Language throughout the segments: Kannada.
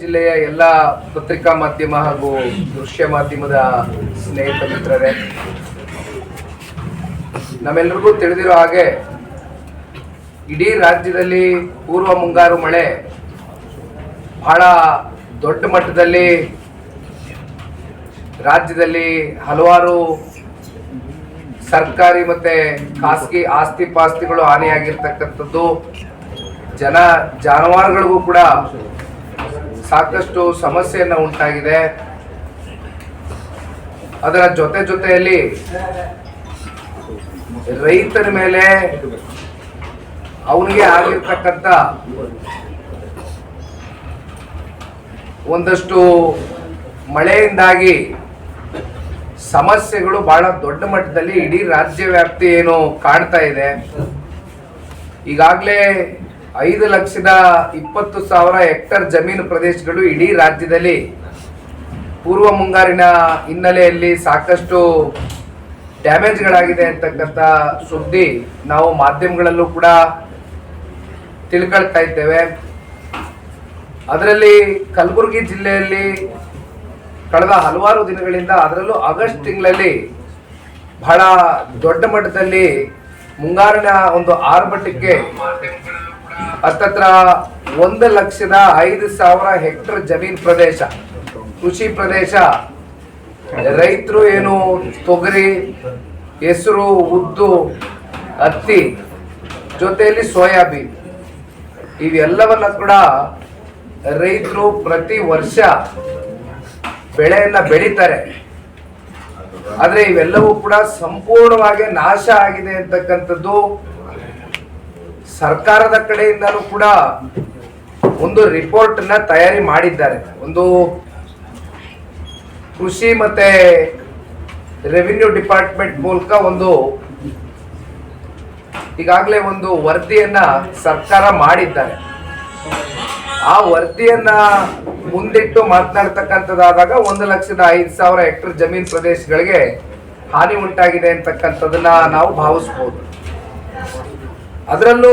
ಜಿಲ್ಲೆಯ ಎಲ್ಲ ಪತ್ರಿಕಾ ಮಾಧ್ಯಮ ಹಾಗೂ ದೃಶ್ಯ ಮಾಧ್ಯಮದ ಸ್ನೇಹಿತ ಮಿತ್ರರೇ ನಮ್ಮೆಲ್ಲರಿಗೂ ತಿಳಿದಿರೋ ಹಾಗೆ ಇಡೀ ರಾಜ್ಯದಲ್ಲಿ ಪೂರ್ವ ಮುಂಗಾರು ಮಳೆ ಬಹಳ ದೊಡ್ಡ ಮಟ್ಟದಲ್ಲಿ ರಾಜ್ಯದಲ್ಲಿ ಹಲವಾರು ಸರ್ಕಾರಿ ಮತ್ತೆ ಖಾಸಗಿ ಆಸ್ತಿ ಪಾಸ್ತಿಗಳು ಹಾನಿಯಾಗಿರ್ತಕ್ಕಂಥದ್ದು. ಜನ ಜಾನುವಾರುಗಳಿಗೂ ಕೂಡ ಸಾಕಷ್ಟು ಸಮಸ್ಯೆಯನ್ನ ಉಂಟಾಗಿದೆ. ಅದರ ಜೊತೆ ಜೊತೆಯಲ್ಲಿ ರೈತರ ಮೇಲೆ ಅವನಿಗೆ ಆಗಿರ್ತಕ್ಕಂಥ ಒಂದಷ್ಟು ಮಳೆಯಿಂದಾಗಿ ಸಮಸ್ಯೆಗಳು ಬಹಳ ದೊಡ್ಡ ಮಟ್ಟದಲ್ಲಿ ಇಡೀ ರಾಜ್ಯ ವ್ಯಾಪ್ತಿ ಏನು ಕಾಣ್ತಾ ಇದೆ. ಈಗಾಗಲೇ ಐದು ಲಕ್ಷದ ಇಪ್ಪತ್ತು ಸಾವಿರ ಹೆಕ್ಟರ್ ಜಮೀನು ಪ್ರದೇಶಗಳು ಇಡೀ ರಾಜ್ಯದಲ್ಲಿ ಪೂರ್ವ ಮುಂಗಾರಿನ ಹಿನ್ನೆಲೆಯಲ್ಲಿ ಸಾಕಷ್ಟು ಡ್ಯಾಮೇಜ್ಗಳಾಗಿದೆ ಅಂತಕ್ಕಂಥ ಸುದ್ದಿ ನಾವು ಮಾಧ್ಯಮಗಳಲ್ಲೂ ಕೂಡ ತಿಳ್ಕೊಳ್ತಾ ಇದ್ದೇವೆ. ಅದರಲ್ಲಿ ಕಲಬುರಗಿ ಜಿಲ್ಲೆಯಲ್ಲಿ ಕಳೆದ ಹಲವಾರು ದಿನಗಳಿಂದ, ಅದರಲ್ಲೂ ಆಗಸ್ಟ್ ತಿಂಗಳಲ್ಲಿ ಬಹಳ ದೊಡ್ಡ ಮಟ್ಟದಲ್ಲಿ ಮುಂಗಾರಿನ ಒಂದು ಆರ್ಭಟಕ್ಕೆ ಹತ್ತತ್ರ ಒಂದು ಲಕ್ಷದ ಐದು ಸಾವಿರ ಹೆಕ್ಟರ್ ಜಮೀನ್ ಪ್ರದೇಶ. ಕೃಷಿ ಪ್ರದೇಶ. ರೈತರು ಏನು ತೊಗರಿ, ಹೆಸರು, ಉದ್ದು, ಹತ್ತಿ, ಜೊತೆಯಲ್ಲಿ ಸೋಯಾಬೀನ್. ಇವೆಲ್ಲವನ್ನ ಕೂಡ ರೈತರು ಪ್ರತಿ ವರ್ಷ ಬೆಳೆಯನ್ನ ಬೆಳೀತಾರೆ. ಆದರೆ ಇವೆಲ್ಲವೂ ಕೂಡ ಸಂಪೂರ್ಣವಾಗಿ ನಾಶ ಆಗಿದೆ ಅಂತಕ್ಕಂಥದ್ದು ಸರ್ಕಾರದ ಕಡೆಯಿಂದಲೂ ಕೂಡ ಒಂದು ರಿಪೋರ್ಟ್ನ ತಯಾರಿ ಮಾಡಿದ್ದಾರೆ. ಒಂದು ಕೃಷಿ ಮತ್ತೆ ರೆವಿನ್ಯೂ ಡಿಪಾರ್ಟ್ಮೆಂಟ್ ಮೂಲಕ ಒಂದು ಈಗಾಗಲೇ ಒಂದು ವರದಿಯನ್ನು ಸರ್ಕಾರ ಮಾಡಿದ್ದಾರೆ. ಆ ವರದಿಯನ್ನ ಮುಂದಿಟ್ಟು ಮಾತನಾಡ್ತಕ್ಕಂಥದ್ದಾದಾಗ ಒಂದು ಲಕ್ಷದ ಐದು ಸಾವಿರ ಹೆಕ್ಟರ್ ಜಮೀನು ಪ್ರದೇಶಗಳಿಗೆ ಹಾನಿ ಉಂಟಾಗಿದೆ ಅಂತಕ್ಕಂಥದ್ದನ್ನ ನಾವು ಭಾವಿಸ್ಬೋದು. ಅದರಲ್ಲೂ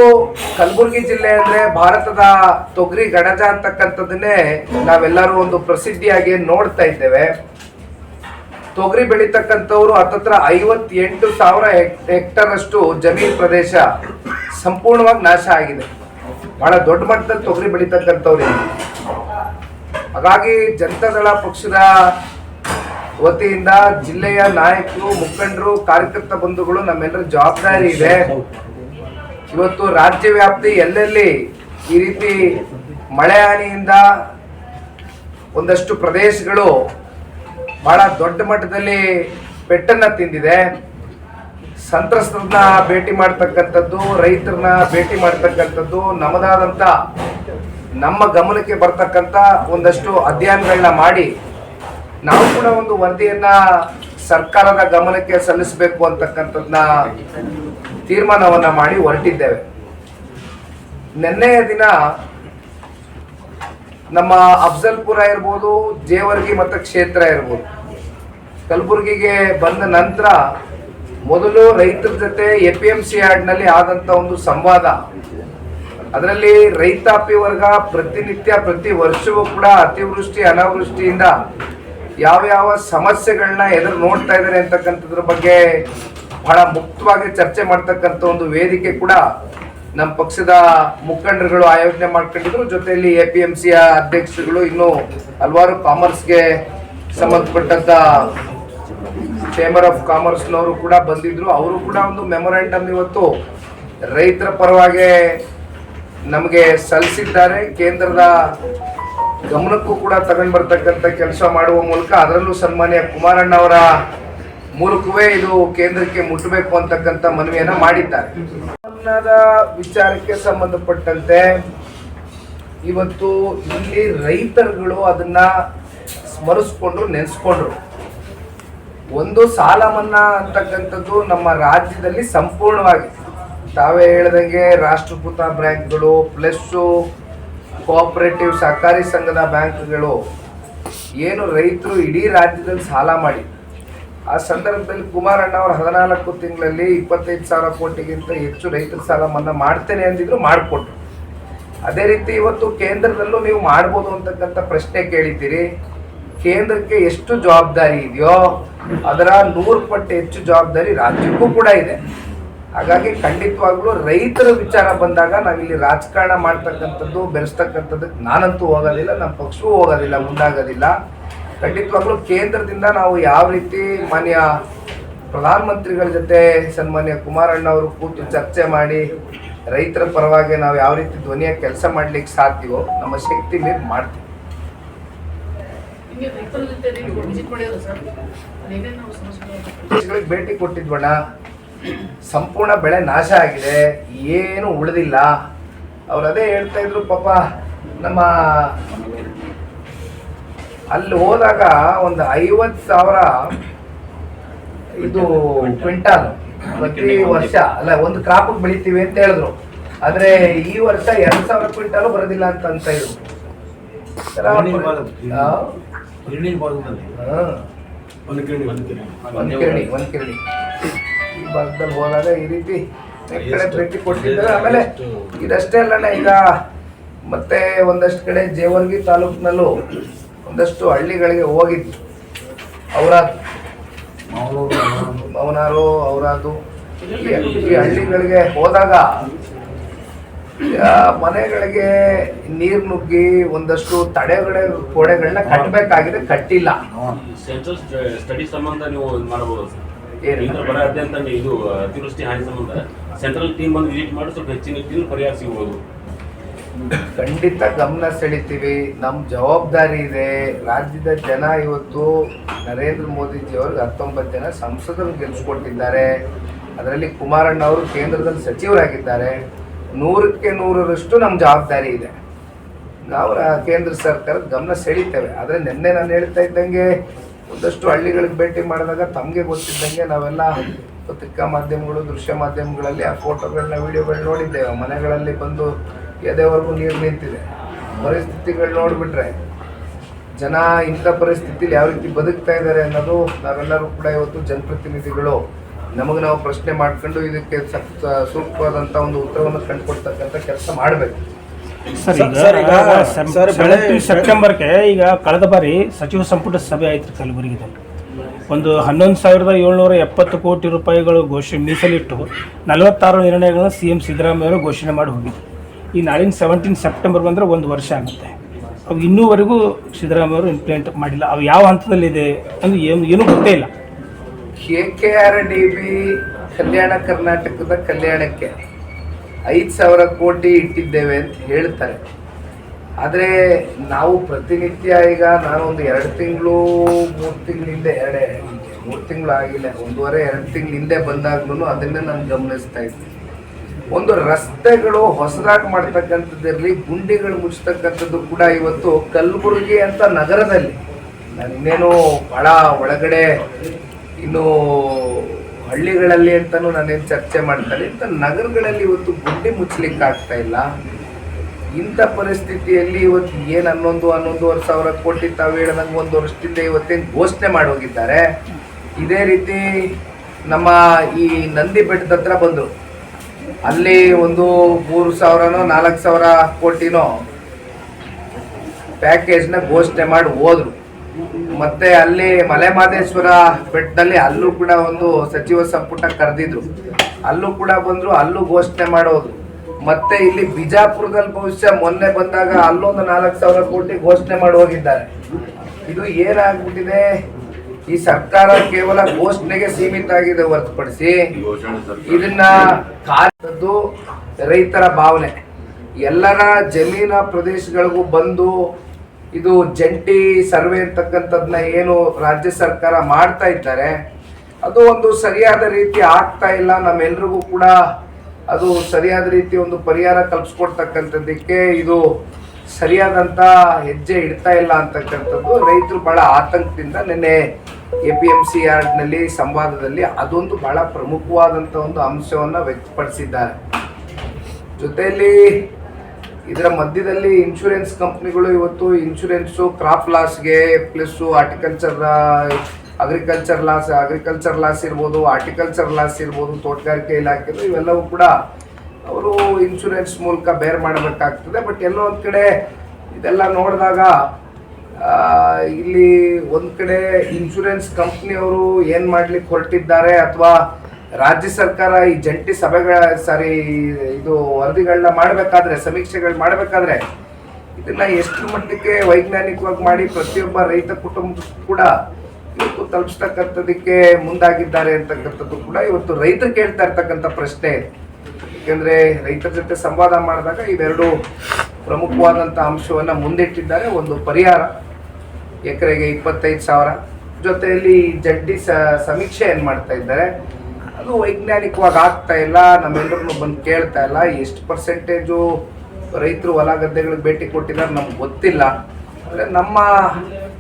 ಕಲಬುರಗಿ ಜಿಲ್ಲೆ ಅಂದ್ರೆ ಭಾರತದ ತೊಗರಿ ಗಣಜ ಅಂತಕ್ಕಂಥದ್ದನ್ನೇ ನಾವೆಲ್ಲರೂ ಒಂದು ಪ್ರಸಿದ್ಧಿಯಾಗಿ ನೋಡ್ತಾ ಇದ್ದೇವೆ. ತೊಗರಿ ಬೆಳೀತಕ್ಕಂಥವ್ರು ಹತ್ತತ್ರ ಐವತ್ತೆಂಟು ಸಾವಿರ ಹೆಕ್ಟರ್ ಅಷ್ಟು ಜಮೀನ್ ಪ್ರದೇಶ ಸಂಪೂರ್ಣವಾಗಿ ನಾಶ ಆಗಿದೆ. ಬಹಳ ದೊಡ್ಡ ಮಟ್ಟದಲ್ಲಿ ತೊಗರಿ ಬೆಳೀತಕ್ಕಂಥವ್ರು ಹಾಗಾಗಿ ಜನತಾದಳ ಪಕ್ಷದ ವತಿಯಿಂದ ಜಿಲ್ಲೆಯ ನಾಯಕರು, ಮುಖಂಡರು, ಕಾರ್ಯಕರ್ತ ಬಂಧುಗಳು ನಮ್ಮೆಲ್ಲರ ಜವಾಬ್ದಾರಿ ಇದೆ. ಇವತ್ತು ರಾಜ್ಯ ವ್ಯಾಪ್ತಿ ಎಲ್ಲೆಲ್ಲಿ ಈ ರೀತಿ ಮಳೆ ಹಾನಿಯಿಂದ ಒಂದಷ್ಟು ಪ್ರದೇಶಗಳು ಬಹಳ ದೊಡ್ಡ ಮಟ್ಟದಲ್ಲಿ ಪೆಟ್ಟನ್ನ ತಿಂದಿದೆ. ಸಂತ್ರಸ್ತರನ್ನ ಭೇಟಿ ಮಾಡ್ತಕ್ಕಂಥದ್ದು, ರೈತರನ್ನ ಭೇಟಿ ಮಾಡ್ತಕ್ಕಂಥದ್ದು ನಮ್ಮದಾದಂಥ ನಮ್ಮ ಗಮನಕ್ಕೆ ಬರ್ತಕ್ಕಂಥ ಒಂದಷ್ಟು ಅಧ್ಯಯನಗಳನ್ನ ಮಾಡಿ ನಾವು ಕೂಡ ಒಂದು ವರದಿಯನ್ನ ಸರ್ಕಾರದ ಗಮನಕ್ಕೆ ಸಲ್ಲಿಸಬೇಕು ಅಂತಕ್ಕಂಥದ್ದನ್ನ ತೀರ್ಮಾನವನ್ನ ಮಾಡಿ ಹೊರಟಿದ್ದೇವೆ. ನಿನ್ನೆಯ ದಿನ ನಮ್ಮ ಅಫ್ಜಲ್ಪುರ ಇರ್ಬೋದು, ಜೇವರ್ಗಿ ಮತ್ತು ಕ್ಷೇತ್ರ ಇರ್ಬೋದು, ಕಲಬುರಗಿಗೆ ಬಂದ ನಂತರ ಮೊದಲು ರೈತರ ಜೊತೆ ಎ ಪಿ ಎಂ ಸಿ ನಲ್ಲಿ ಆದಂತ ಒಂದು ಸಂವಾದ. ಅದರಲ್ಲಿ ರೈತಾಪಿ ವರ್ಗ ಪ್ರತಿನಿತ್ಯ ಪ್ರತಿ ವರ್ಷವೂ ಕೂಡ ಅತಿವೃಷ್ಟಿ, ಅನಾವೃಷ್ಟಿಯಿಂದ ಯಾವ ಯಾವ ಸಮಸ್ಯೆಗಳನ್ನ ಎದುರು ನೋಡ್ತಾ ಇದ್ದಾರೆ ಅಂತಕ್ಕಂಥದ್ರ ಬಗ್ಗೆ ಬಹಳ ಮುಕ್ತವಾಗಿ ಚರ್ಚೆ ಮಾಡ್ತಕ್ಕಂಥ ಒಂದು ವೇದಿಕೆ ಕೂಡ ನಮ್ಮ ಪಕ್ಷದ ಮುಖಂಡರುಗಳು ಆಯೋಜನೆ ಮಾಡ್ಕೊಂಡಿದ್ರು. ಜೊತೆಯಲ್ಲಿ ಎ ಪಿ ಎಂ ಸಿಯ ಅಧ್ಯಕ್ಷರುಗಳು ಇನ್ನು ಹಲವಾರು ಕಾಮರ್ಸ್ಗೆ ಸಂಬಂಧಪಟ್ಟಂತ ಚೇಂಬರ್ ಆಫ್ ಕಾಮರ್ಸ್ನವರು ಕೂಡ ಬಂದಿದ್ರು. ಅವರು ಕೂಡ ಒಂದು ಮೆಮೊರಾಂಡಮ್ ಇವತ್ತು ರೈತರ ಪರವಾಗಿ ನಮಗೆ ಸಲ್ಲಿಸಿದ್ದಾರೆ. ಕೇಂದ್ರದ ಗಮನಕ್ಕೂ ಕೂಡ ತಗೊಂಡು ಬರ್ತಕ್ಕಂಥ ಕೆಲಸ ಮಾಡುವ ಮೂಲಕ ಅದರಲ್ಲೂ ಸನ್ಮಾನ್ಯ ಕುಮಾರಣ್ಣ ಅವರ ಮೂಲಕವೇ ಇದು ಕೇಂದ್ರಕ್ಕೆ ಮುಟ್ಟಬೇಕು ಅಂತಕ್ಕಂಥ ಮನವಿಯನ್ನ ಮಾಡಿದ್ದಾರೆ. ವಿಚಾರಕ್ಕೆ ಸಂಬಂಧಪಟ್ಟಂತೆ ಇವತ್ತು ಇಲ್ಲಿ ರೈತರುಗಳು ಅದನ್ನ ಸ್ಮರಿಸ್ಕೊಂಡ್ರು ನೆನೆಸ್ಕೊಂಡ್ರು. ಒಂದು ಸಾಲ ಮನ್ನಾ ಅಂತಕ್ಕಂಥದ್ದು ನಮ್ಮ ರಾಜ್ಯದಲ್ಲಿ ಸಂಪೂರ್ಣವಾಗಿ. ತಾವೇ ಹೇಳ್ದಂಗೆ ರಾಷ್ಟ್ರೀಕೃತ ಬ್ಯಾಂಕ್ಗಳು ಪ್ಲಸ್ಸು ಕೋಆಪರೇಟಿವ್ ಸಹಕಾರಿ ಸಂಘದ ಬ್ಯಾಂಕ್ಗಳು ಏನು ರೈತರು ಇಡೀ ರಾಜ್ಯದಲ್ಲಿ ಸಾಲ ಮಾಡಿ. ಆ ಸಂದರ್ಭದಲ್ಲಿ ಕುಮಾರಣ್ಣ ಅವರು ಹದಿನಾಲ್ಕು ತಿಂಗಳಲ್ಲಿ ಇಪ್ಪತ್ತೈದು ಸಾವಿರ ಕೋಟಿಗಿಂತ ಹೆಚ್ಚು ರೈತರ ಸಾಲ ಮನ್ನಾ ಮಾಡ್ತೇನೆ ಅಂದಿದ್ರು ಮಾಡಿಕೊಟ್ರು. ಅದೇ ರೀತಿ ಇವತ್ತು ಕೇಂದ್ರದಲ್ಲೂ ನೀವು ಮಾಡ್ಬೋದು ಅಂತಕ್ಕಂಥ ಪ್ರಶ್ನೆ ಕೇಳಿದ್ದೀರಿ. ಕೇಂದ್ರಕ್ಕೆ ಎಷ್ಟು ಜವಾಬ್ದಾರಿ ಇದೆಯೋ ಅದರ ನೂರು ಪಟ್ಟು ಹೆಚ್ಚು ಜವಾಬ್ದಾರಿ ರಾಜ್ಯಕ್ಕೂ ಕೂಡ ಇದೆ. ಹಾಗಾಗಿ ಖಂಡಿತವಾಗ್ಲೂ ರೈತರ ವಿಚಾರ ಬಂದಾಗ ನಾವಿಲ್ಲಿ ರಾಜಕಾರಣ ಮಾಡ್ತಕ್ಕಂಥದ್ದು ಬೆರೆಸ್ತಕ್ಕಂಥದ್ದಕ್ಕೆ ನಾನಂತೂ ಹೋಗೋದಿಲ್ಲ ನಮ್ಮ ಪಕ್ಷವೂ ಹೋಗೋದಿಲ್ಲ ಮುಂದಾಗೋದಿಲ್ಲ. ಖಂಡಿತವಾಗ್ಲೂ ಕೇಂದ್ರದಿಂದ ನಾವು ಯಾವ ರೀತಿ ಮಾನ್ಯ ಪ್ರಧಾನಮಂತ್ರಿಗಳ ಜೊತೆ ಸನ್ಮಾನ್ಯ ಕುಮಾರಣ್ಣ ಅವರು ಕೂತು ಚರ್ಚೆ ಮಾಡಿ ರೈತರ ಪರವಾಗಿ ನಾವು ಯಾವ ರೀತಿ ಧ್ವನಿಯ ಕೆಲಸ ಮಾಡ್ಲಿಕ್ಕೆ ಸಾಧ್ಯವೋ ನಮ್ಮ ಶಕ್ತಿ ಮೇಲೆ ಮಾಡ್ತೀವಿ ಭೇಟಿ ಕೊಟ್ಟಿದ್ವಣ್ಣ. ಸಂಪೂರ್ಣ ಬೆಳೆ ನಾಶ ಆಗಿದೆ ಏನು ಉಳಿದಿಲ್ಲ. ಅವ್ರು ಅದೇ ಹೇಳ್ತಾ ಇದ್ರು ಪಾಪ ನಮ್ಮ ಅಲ್ಲಿ ಹೋದಾಗ ಒಂದು ಐವತ್ತು ಸಾವಿರ ಇದು ಕ್ವಿಂಟಾಲ್ ಪ್ರತಿ ವರ್ಷ ಅಲ್ಲ ಒಂದು ಕ್ರಾಪ್ ಬೆಳಿತೀವಿ ಅಂತ ಹೇಳಿದ್ರು. ಆದ್ರೆ ಈ ವರ್ಷ ಎರಡ್ ಸಾವಿರ ಕ್ವಿಂಟಾಲು ಬರೋದಿಲ್ಲ ಅಂತ ಅಂತ ಇದ್ರು. ಒಂದು ಕಿರಣಿ ಒಂದ್ ಕಿರಣಿ ಭಾಗದಲ್ಲಿ ಹೋದಾಗ ಈ ರೀತಿ ಕಡೆ ಭೇಟಿ ಕೊಟ್ಟಿದ್ದಾರೆ. ಆಮೇಲೆ ಇದಷ್ಟೇ ಅಲ್ಲಣ್ಣ ಈಗ ಮತ್ತೆ ಒಂದಷ್ಟು ಕಡೆ ಜೇವರ್ಗಿ ತಾಲೂಕಿನಲ್ಲೂ ಒಂದಷ್ಟು ಹಳ್ಳಿಗಳಿಗೆ ಹೋಗಿದ್ದು ಅವರ ಅವನಾರು ಅವರದು ಈ ಹಳ್ಳಿಗಳಿಗೆ ಹೋದಾಗ ಆ, ಮನೆಗಳಿಗೆ ನೀರು ನುಗ್ಗಿ ಒಂದಷ್ಟು ತಡೆಗಡೆ ಕೋಡೆಗಳನ್ನ ಕಟ್ಟಬೇಕಾಗಿದೆ ಕಟ್ಟಿಲ್ಲ. ಸ್ಟಡಿ ಸಂಬಂಧ ನೀವು ಇದ್ ಮಾಡಬಹುದು ಇದು ಅತಿವೃಷ್ಟಿ ಹಾನಿ ಸಂಬಂಧ. ಸೆಂಟ್ರಲ್ ಟೀಮ್ ಬಂದು ವಿಸಿಟ್ ಮಾಡಿ ಸ್ವಲ್ಪ ಹೆಚ್ಚಿನ ರೀತಿಯಲ್ಲಿ ಪರಿಹಾರ ಸಿಗ್ಬೋದು. ಖಂಡಿತ ಗಮನ ಸೆಳಿತೀವಿ. ನಮ್ಮ ಜವಾಬ್ದಾರಿ ಇದೆ. ರಾಜ್ಯದ ಜನ ಇವತ್ತು ನರೇಂದ್ರ ಮೋದಿಜಿ ಅವ್ರಿಗೆ ಹತ್ತೊಂಬತ್ತು ಜನ ಸಂಸದರು ಗೆಲ್ಸ್ಕೊಟ್ಟಿದ್ದಾರೆ. ಅದರಲ್ಲಿ ಕುಮಾರಣ್ಣ ಅವರು ಕೇಂದ್ರದಲ್ಲಿ ಸಚಿವರಾಗಿದ್ದಾರೆ. ನೂರಕ್ಕೆ ನೂರರಷ್ಟು ನಮ್ಮ ಜವಾಬ್ದಾರಿ ಇದೆ. ನಾವು ಕೇಂದ್ರ ಸರ್ಕಾರದ ಗಮನ ಸೆಳೀತೇವೆ. ಆದರೆ ನಿನ್ನೆ ನಾನು ಹೇಳ್ತಾ ಇದ್ದಂಗೆ ಒಂದಷ್ಟು ಹಳ್ಳಿಗಳಿಗೆ ಭೇಟಿ ಮಾಡಿದಾಗ ತಮಗೆ ಗೊತ್ತಿದ್ದಂಗೆ ನಾವೆಲ್ಲ ಪತ್ರಿಕಾ ಮಾಧ್ಯಮಗಳು, ದೃಶ್ಯ ಮಾಧ್ಯಮಗಳಲ್ಲಿ ಆ ಫೋಟೋಗಳನ್ನ ವಿಡಿಯೋಗಳು ನೋಡಿದ್ದೇವೆ. ಮನೆಗಳಲ್ಲಿ ಬಂದು ಎದೆವರೆಗೂ ನೀರು ನಿಂತಿದೆ. ಪರಿಸ್ಥಿತಿಗಳು ನೋಡಿಬಿಟ್ರೆ ಜನ ಇಂಥ ಪರಿಸ್ಥಿತಿಲಿ ಯಾವ ರೀತಿ ಬದುಕ್ತಾ ಇದ್ದಾರೆ ಅನ್ನೋದು ನಾವೆಲ್ಲರೂ ಕೂಡ ಇವತ್ತು ಜನಪ್ರತಿನಿಧಿಗಳು ನಮಗೆ ನಾವು ಪ್ರಶ್ನೆ ಮಾಡ್ಕೊಂಡು ಇದಕ್ಕೆ ಸಕ್- ಸೂಕ್ತವಾದಂಥ ಒಂದು ಉತ್ತರವನ್ನು ಕಂಡುಕೊಡ್ತಕ್ಕಂಥ ಕೆಲಸ ಮಾಡಬೇಕು. ಸರ್ ಈಗ ಸರ್, ಈಗ ಸೆಮ್- ಸರ್, ಬೆಳೆ- 17 ಸೆಪ್ಟೆಂಬರ್ಗೆ ಈಗ ಕಳೆದ ಬಾರಿ ಸಚಿವ ಸಂಪುಟ ಸಭೆ ಆಯ್ತು ಕಲಬುರಗಿದಲ್ಲಿ ಒಂದು ಹನ್ನೊಂದು ಸಾವಿರದ ಏಳ್ನೂರ ಎಪ್ಪತ್ತು ಕೋಟಿ ರೂಪಾಯಿಗಳು ಘೋಷಣೆ ಮೀಸಲಿಟ್ಟು ನಲವತ್ತಾರು ನಿರ್ಣಯಗಳನ್ನ ಸಿ ಎಂ ಸಿದ್ದರಾಮಯ್ಯ ಅವರು ಘೋಷಣೆ ಮಾಡಿ ಹೋಗಿದ್ರು. ಈ ನಾಳಿನ ಸೆವೆಂಟೀನ್ ಸೆಪ್ಟೆಂಬರ್ ಬಂದರೆ ಒಂದು ವರ್ಷ ಆಗುತ್ತೆ. ಅವು ಇನ್ನೂವರೆಗೂ ಸಿದ್ದರಾಮಯ್ಯ ಅವರು ಇಂಪ್ಲಿಮೆಂಟ್ ಮಾಡಿಲ್ಲ. ಅವು ಯಾವ ಹಂತದಲ್ಲಿದೆ ಅಂದ್ರೆ ಏನು ಏನೂ ಗೊತ್ತೇ ಇಲ್ಲ. K K R D B Kalyana ಕರ್ನಾಟಕದ ಕಲ್ಯಾಣಕ್ಕೆ. ಐದು ಸಾವಿರ ಕೋಟಿ ಇಟ್ಟಿದ್ದೇವೆ ಅಂತ ಹೇಳ್ತಾರೆ. ಆದರೆ ನಾವು ಪ್ರತಿನಿತ್ಯ ಈಗ ನಾನೊಂದು ಎರಡು ತಿಂಗಳು, ಮೂರು ತಿಂಗಳ ಹಿಂದೆ ಎರಡೆ ಮೂರು ತಿಂಗಳು ಆಗಿಲ್ಲ, ಒಂದೂವರೆ, ಎರಡು ತಿಂಗಳ ಹಿಂದೆ ಬಂದಾಗ್ಲೂ ಅದನ್ನೇ ನಾನು ಗಮನಿಸ್ತಾ ಇದ್ದೀನಿ. ಒಂದು ರಸ್ತೆಗಳು ಹೊಸದಾಗಿ ಮಾಡ್ತಕ್ಕಂಥದ್ದಿರಲಿ, ಗುಂಡಿಗಳು ಮುಚ್ಚತಕ್ಕಂಥದ್ದು ಕೂಡ ಇವತ್ತು ಕಲಬುರಗಿ ಅಂತ ನಗರದಲ್ಲಿ. ನಾನು ಇನ್ನೇನು ಭಾಳ ಒಳಗಡೆ ಇನ್ನು ಹಳ್ಳಿಗಳಲ್ಲಿ ಅಂತಾನು ನಾನೇನು ಚರ್ಚೆ ಮಾಡ್ತಾರೆ, ಇಂಥ ನಗರಗಳಲ್ಲಿ ಇವತ್ತು ಗುಂಡಿ ಮುಚ್ಚಲಿಕ್ಕೆ ಆಗ್ತಾ ಇಲ್ಲ. ಇಂಥ ಪರಿಸ್ಥಿತಿಯಲ್ಲಿ ಇವತ್ತು ಏನು ಹನ್ನೊಂದು, ಹನ್ನೊಂದುವರೆ ಸಾವಿರ ಕೋಟಿ ತಾವು ಹೇಳ್ದಂಗೆ ಒಂದು ವರ್ಷದಿಂದ ಇವತ್ತೇನು ಘೋಷಣೆ ಮಾಡಿ ಹೋಗಿದ್ದಾರೆ. ಇದೇ ರೀತಿ ನಮ್ಮ ಈ ನಂದಿ ಬೆಟ್ಟದ ಹತ್ರ ಬಂದರು. ಅಲ್ಲಿ ಒಂದು ಮೂರು ಸಾವಿರನೋ, ನಾಲ್ಕು ಸಾವಿರ ಕೋಟಿನೋ ಪ್ಯಾಕೇಜ್ನ ಘೋಷಣೆ ಮಾಡಿ ಹೋದ್ರು. ಮತ್ತೆ ಅಲ್ಲಿ ಮಲೆಮಾದೇಶ್ವರ ಬೆಟ್ಟದಲ್ಲಿ ಅಲ್ಲೂ ಕೂಡ ಒಂದು ಸಚಿವ ಸಂಪುಟ ಕರೆದಿದ್ರು. ಅಲ್ಲೂ ಕೂಡ ಬಂದ್ರು, ಅಲ್ಲೂ ಘೋಷಣೆ ಮಾಡೋದು ಮತ್ತೆ ಇಲ್ಲಿ ಬಿಜಾಪುರದಲ್ಲಿ ಭವಿಷ್ಯ ಮೊನ್ನೆ ಬಂದಾಗ ಅಲ್ಲೊಂದು ನಾಲ್ಕು ಸಾವಿರ ಕೋಟಿ ಘೋಷಣೆ ಮಾಡಿ ಹೋಗಿದ್ದಾರೆ. ಇದು ಏನಾಗ್ಬಿಟ್ಟಿದೆ? ಈ ಸರ್ಕಾರ ಕೇವಲ ಘೋಷಣೆಗೆ ಸೀಮಿತ ಆಗಿದೆ ಹೊರತುಪಡಿಸಿ ಇದನ್ನ ಕಾರ್ಯದ್ದು ರೈತರ ಭಾವನೆ. ಎಲ್ಲರ ಜಮೀನ ಪ್ರದೇಶಗಳಿಗೂ ಬಂದು ಇದು ಜಂಟಿ ಸರ್ವೆ ಅಂತಕ್ಕಂಥದ್ದನ್ನ ಏನು ರಾಜ್ಯ ಸರ್ಕಾರ ಮಾಡ್ತಾ ಇದ್ದಾರೆ, ಅದು ಒಂದು ಸರಿಯಾದ ರೀತಿ ಆಗ್ತಾ ಇಲ್ಲ. ನಮ್ಮೆಲ್ರಿಗೂ ಕೂಡ ಅದು ಸರಿಯಾದ ರೀತಿ ಒಂದು ಪರಿಹಾರ ಕಲ್ಪಿಸ್ಕೊಡ್ತಕ್ಕಂಥದ್ದಕ್ಕೆ ಇದು ಸರಿಯಾದಂಥ ಹೆಜ್ಜೆ ಇಡ್ತಾ ಇಲ್ಲ ಅಂತಕ್ಕಂಥದ್ದು. ರೈತರು ಬಹಳ ಆತಂಕದಿಂದ ನಿನ್ನೆ ಎ ಪಿ ಎಂ ಸಿ ಯಾರ್ಡ್ನಲ್ಲಿ ಸಂವಾದದಲ್ಲಿ ಅದೊಂದು ಬಹಳ ಪ್ರಮುಖವಾದಂಥ ಒಂದು ಅಂಶವನ್ನು ವ್ಯಕ್ತಪಡಿಸಿದ್ದಾರೆ. ಜೊತೆಯಲ್ಲಿ ಇದರ ಮಧ್ಯದಲ್ಲಿ ಇನ್ಶೂರೆನ್ಸ್ ಕಂಪ್ನಿಗಳು ಇವತ್ತು insurance crop ಲಾಸ್ಗೆ plus horticulture agriculture loss agriculture loss ಇರ್ಬೋದು ಆರ್ಟಿಕಲ್ಚರ್ ಲಾಸ್ ಇರ್ಬೋದು, ತೋಟಗಾರಿಕೆ ಇಲಾಖೆದು ಇವೆಲ್ಲವೂ ಕೂಡ ಅವರು ಇನ್ಶೂರೆನ್ಸ್ ಮೂಲಕ ಬೇರ್ ಮಾಡಬೇಕಾಗ್ತದೆ. ಬಟ್ ಎಲ್ಲೋ ಒಂದು ಕಡೆ ಇದೆಲ್ಲ ನೋಡಿದಾಗ ಇಲ್ಲಿ ಒಂದು ಕಡೆ ಇನ್ಶೂರೆನ್ಸ್ ಕಂಪ್ನಿಯವರು ಏನು ಮಾಡ್ಲಿಕ್ಕೆ ಹೊರಟಿದ್ದಾರೆ ಅಥವಾ ರಾಜ್ಯ ಸರ್ಕಾರ ಈ ಜಂಟಿ ಸಭೆಗಳ ಸಾರಿ ಇದು ವರದಿಗಳನ್ನ ಮಾಡಬೇಕಾದ್ರೆ, ಸಮೀಕ್ಷೆಗಳು ಮಾಡಬೇಕಾದ್ರೆ ಇದನ್ನ ಎಷ್ಟು ಮಟ್ಟಕ್ಕೆ ವೈಜ್ಞಾನಿಕವಾಗಿ ಮಾಡಿ ಪ್ರತಿಯೊಬ್ಬ ರೈತ ಕುಟುಂಬ ಕೂಡ ಇವತ್ತು ತಲುಪಿಸ್ತಕ್ಕಂಥದಕ್ಕೆ ಮುಂದಾಗಿದ್ದಾರೆ ಅಂತಕ್ಕಂಥದ್ದು ಕೂಡ ಇವತ್ತು ರೈತರು ಕೇಳ್ತಾ ಇರ್ತಕ್ಕಂಥ ಪ್ರಶ್ನೆ. ಯಾಕೆಂದ್ರೆ ರೈತರ ಜೊತೆ ಸಂವಾದ ಮಾಡಿದಾಗ ಇವೆರಡು ಪ್ರಮುಖವಾದಂಥ ಅಂಶವನ್ನ ಮುಂದಿಟ್ಟಿದ್ದಾರೆ. ಒಂದು ಪರಿಹಾರ, ಎಕರೆಗೆ ಇಪ್ಪತ್ತೈದು ಸಾವಿರ. ಜೊತೆಯಲ್ಲಿ ಜಡ್ಡಿ ಸ, ಸಮೀಕ್ಷೆ ಏನು ಮಾಡ್ತಾ ಇದ್ದಾರೆ? ಅದು ವೈಜ್ಞಾನಿಕವಾಗಿ ಆಗ್ತಾ ಇಲ್ಲ ನಮ್ಮೆಲ್ಲರನ್ನು ಬಂದು ಕೇಳ್ತಾ ಇಲ್ಲ. ಎಷ್ಟು ಪರ್ಸೆಂಟೇಜು ರೈತರು ಹೊಲ ಗದ್ದೆಗಳಿಗೆ ಭೇಟಿ ಕೊಟ್ಟಿದ್ದಾರೆ ನಮ್ಗೆ ಗೊತ್ತಿಲ್ಲ. ಅಂದರೆ ನಮ್ಮ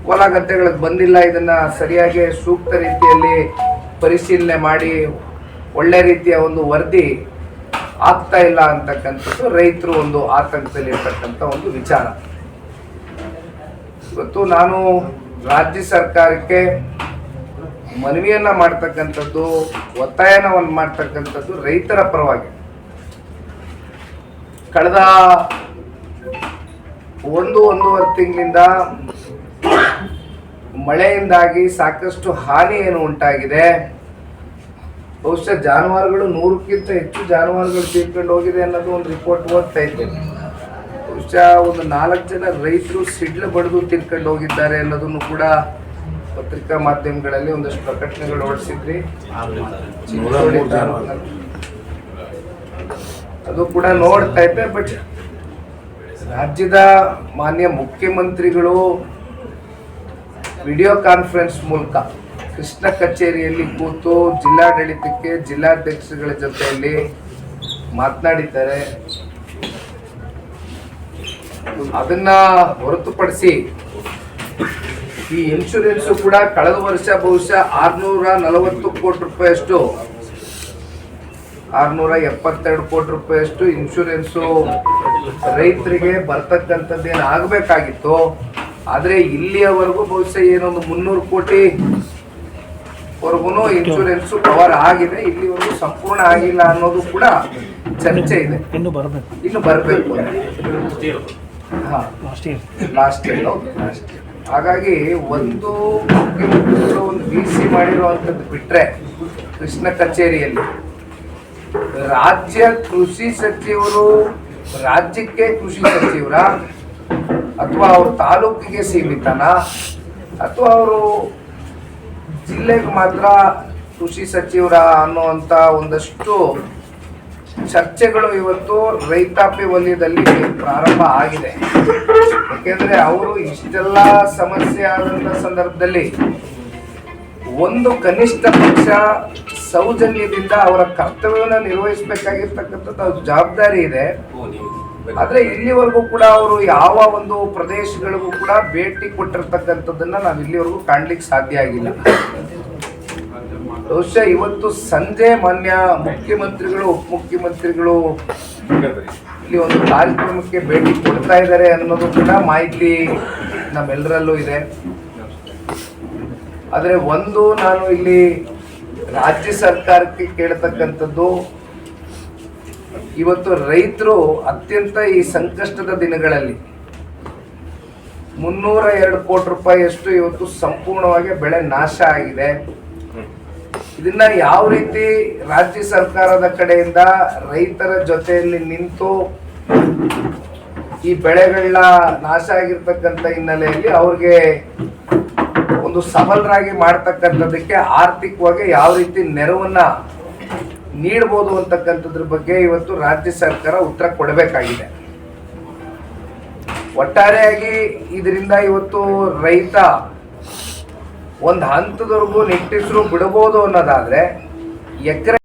ಹೊಲ ಗದ್ದೆಗಳಿಗೆ ಬಂದಿಲ್ಲ, ಇದನ್ನು ಸರಿಯಾಗಿ ಸೂಕ್ತ ರೀತಿಯಲ್ಲಿ ಪರಿಶೀಲನೆ ಮಾಡಿ, ಒಳ್ಳೆ ರೀತಿಯ ಒಂದು ವರದಿ ಆಗ್ತಾ ಇಲ್ಲ ಅಂತಕ್ಕಂಥದ್ದು ರೈತರು ಒಂದು ಆತಂಕದಲ್ಲಿ ಇರ್ತಕ್ಕಂಥ ಒಂದು ವಿಚಾರ. ಇವತ್ತು ನಾನು ರಾಜ್ಯ ಸರ್ಕಾರಕ್ಕೆ ಮನವಿಯನ್ನ ಮಾಡ್ತಕ್ಕಂಥದ್ದು, ಒತ್ತಾಯನವನ್ನು ಮಾಡ್ತಕ್ಕಂಥದ್ದು ರೈತರ ಪರವಾಗಿ. ಕಳೆದ ಒಂದು, ಒಂದೂವರೆ ತಿಂಗಳಿಂದ ಮಳೆಯಿಂದಾಗಿ ಸಾಕಷ್ಟು ಹಾನಿ ಏನು ಉಂಟಾಗಿದೆ? ಬಹುಶಃ ಜಾನುವಾರುಗಳು ನೂರಕ್ಕಿಂತ ಹೆಚ್ಚು ಜಾನುವಾರುಗಳು ತೀರ್ಕೊಂಡು ಹೋಗಿದೆ ಅನ್ನೋದು ಒಂದು ರಿಪೋರ್ಟ್ ಓದ್ತಾ ಇದ್ದೇನೆ ಬಹುಶಃ ಒಂದು ನಾಲ್ಕು ಜನ ರೈತರು ಸಿಡ್ಲು ಬಡಿದು ತಿನ್ಕೊಂಡು ಹೋಗಿದ್ದಾರೆ ಅನ್ನೋದನ್ನು ಕೂಡ ಪತ್ರಿಕಾ ಮಾಧ್ಯಮಗಳಲ್ಲಿ ಒಂದಷ್ಟು ಪ್ರಕಟಣೆಗಳು ಹೊರಡಿಸಿದ್ರಿ. ಅದು ಕೂಡ ನೋಡ್ತಾ ಇದ್ದೆ ಬಟ್ ರಾಜ್ಯದ ಮಾನ್ಯ ಮುಖ್ಯಮಂತ್ರಿಗಳು ವಿಡಿಯೋ ಕಾನ್ಫರೆನ್ಸ್ ಮೂಲಕ ಕೃಷ್ಣ ಕಚೇರಿಯಲ್ಲಿ ಕೂತು ಜಿಲ್ಲಾಡಳಿತಕ್ಕೆ ಜಿಲ್ಲಾಧ್ಯಕ್ಷಗಳ ಜೊತೆಯಲ್ಲಿ ಮಾತನಾಡಿದ್ದಾರೆ. ಅದನ್ನ ಹೊರತುಪಡಿಸಿ ಈ ಇನ್ಶೂರೆನ್ಸ್ ಕೂಡ ಕಳೆದ ವರ್ಷ ಬಹುಶಃ ಆರ್ನೂರ ನಲವತ್ತು ಕೋಟಿ ರೂಪಾಯಿಯಷ್ಟು. ಆರ್ನೂರ ಎಪ್ಪತ್ತೆರಡು ಕೋಟಿ ರೂಪಾಯಿಯಷ್ಟು ಇನ್ಶೂರೆನ್ಸು ರೈತರಿಗೆ ಬರ್ತಕ್ಕಂಥದ್ದು ಏನು ಆಗಬೇಕಾಗಿತ್ತು. ಆದರೆ ಇಲ್ಲಿಯವರೆಗೂ ಬಹುಶಃ ಏನೊಂದು ಮುನ್ನೂರು ಕೋಟಿ ವರ್ಗು ಇನ್ಶೂರೆನ್ಸ್ ಕವರ್ ಆಗಿದೆ. ಇಲ್ಲಿವರೆಗೂ ಸಂಪೂರ್ಣ ಆಗಿಲ್ಲ ಅನ್ನೋದು ಕೂಡ ಚರ್ಚೆ ಇದೆ. ಇನ್ನು ಬರಬೇಕು. ಇನ್ನು ಬರಬೇಕು. Last year last year last year ಹಾಗಾಗಿ ಒಂದು ಒಂದು ವಿ ಸಿ ಮಾಡಿರುವಂಥದ್ದು ಬಿಟ್ಟರೆ ಕೃಷ್ಣ ಕಚೇರಿಯಲ್ಲಿ ರಾಜ್ಯ ಕೃಷಿ ಸಚಿವರು, ರಾಜ್ಯಕ್ಕೆ ಕೃಷಿ ಸಚಿವರ ಅಥವಾ ಅವ್ರ ತಾಲೂಕಿಗೆ ಸೀಮಿತನ ಅಥವಾ ಅವರು ಜಿಲ್ಲೆಗೆ ಮಾತ್ರ ಕೃಷಿ ಸಚಿವರ ಅನ್ನುವಂಥ ಒಂದಷ್ಟು ಚರ್ಚೆಗಳು ಇವತ್ತು ರೈತಾಪಿ ವಲಯದಲ್ಲಿ ಪ್ರಾರಂಭ ಆಗಿದೆ. ಯಾಕೆಂದ್ರೆ ಅವರು ಇಷ್ಟೆಲ್ಲ ಸಮಸ್ಯೆ ಆದಂತ ಸಂದರ್ಭದಲ್ಲಿ ಒಂದು ಕನಿಷ್ಠ ಪಕ್ಷ ಸೌಜನ್ಯದಿಂದ ಅವರ ಕರ್ತವ್ಯವನ್ನು ನಿರ್ವಹಿಸಬೇಕಾಗಿರ್ತಕ್ಕಂಥದ್ದು ಜವಾಬ್ದಾರಿ ಇದೆ. ಆದ್ರೆ ಇಲ್ಲಿವರೆಗೂ ಕೂಡ ಅವರು ಯಾವ ಒಂದು ಪ್ರದೇಶಗಳಿಗೂ ಕೂಡ ಭೇಟಿ ಕೊಟ್ಟಿರ್ತಕ್ಕಂಥದ್ದನ್ನ ನಾವು ಇಲ್ಲಿವರೆಗೂ ಕಾಣ್ಲಿಕ್ಕೆ ಸಾಧ್ಯ ಆಗಿಲ್ಲ. ಬಹುಶಃ ಇವತ್ತು ಸಂಜೆ ಮಾನ್ಯ ಮುಖ್ಯಮಂತ್ರಿಗಳು, ಉಪಮುಖ್ಯಮಂತ್ರಿಗಳು ಇಲ್ಲಿ ಒಂದು ಕಾರ್ಯಕ್ರಮಕ್ಕೆ ಭೇಟಿ ಕೊಡ್ತಾ ಇದ್ದಾರೆ ಅನ್ನೋದು ಕೂಡ ಮಾಹಿತಿ ನಮ್ಮೆಲ್ಲರಲ್ಲೂ ಇದೆ. ಆದರೆ ಒಂದು ನಾನು ಇಲ್ಲಿ ರಾಜ್ಯ ಸರ್ಕಾರಕ್ಕೆ ಕೇಳ್ತಕ್ಕಂಥದ್ದು, ಇವತ್ತು ರೈತರು ಅತ್ಯಂತ ಈ ಸಂಕಷ್ಟದ ದಿನಗಳಲ್ಲಿ ಮುನ್ನೂರ ಎರಡು ಕೋಟಿ ರೂಪಾಯಿಯಷ್ಟು ಇವತ್ತು ಸಂಪೂರ್ಣವಾಗಿ ಬೆಳೆ ನಾಶ ಆಗಿದೆ. ಇದನ್ನ ಯಾವ ರೀತಿ ರಾಜ್ಯ ಸರ್ಕಾರದ ಕಡೆಯಿಂದ ರೈತರ ಜೊತೆಯಲ್ಲಿ ನಿಂತು ಈ ಬೆಳೆಗಳನ್ನ ನಾಶ ಆಗಿರ್ತಕ್ಕಂಥ ಹಿನ್ನೆಲೆಯಲ್ಲಿ ಅವ್ರಿಗೆ ಒಂದು ಸಬಲರಾಗಿ ಮಾಡ್ತಕ್ಕಂಥದ್ದಕ್ಕೆ ಆರ್ಥಿಕವಾಗಿ ಯಾವ ರೀತಿ ನೆರವನ್ನ ನೀಡ್ಬೋದು ಅಂತಕ್ಕಂಥದ್ರ ಬಗ್ಗೆ ಇವತ್ತು ರಾಜ್ಯ ಸರ್ಕಾರ ಉತ್ತರ ಕೊಡಬೇಕಾಗಿದೆ. ಒಟ್ಟಾರೆಯಾಗಿ ಇದರಿಂದ ಇವತ್ತು ರೈತ ಒಂದು ಹಂತದವರೆಗೂ ನಿಟ್ಟಿಸರು ಬಿಡಬಹುದು ಅನ್ನೋದಾದ್ರೆ ಎಕರೆ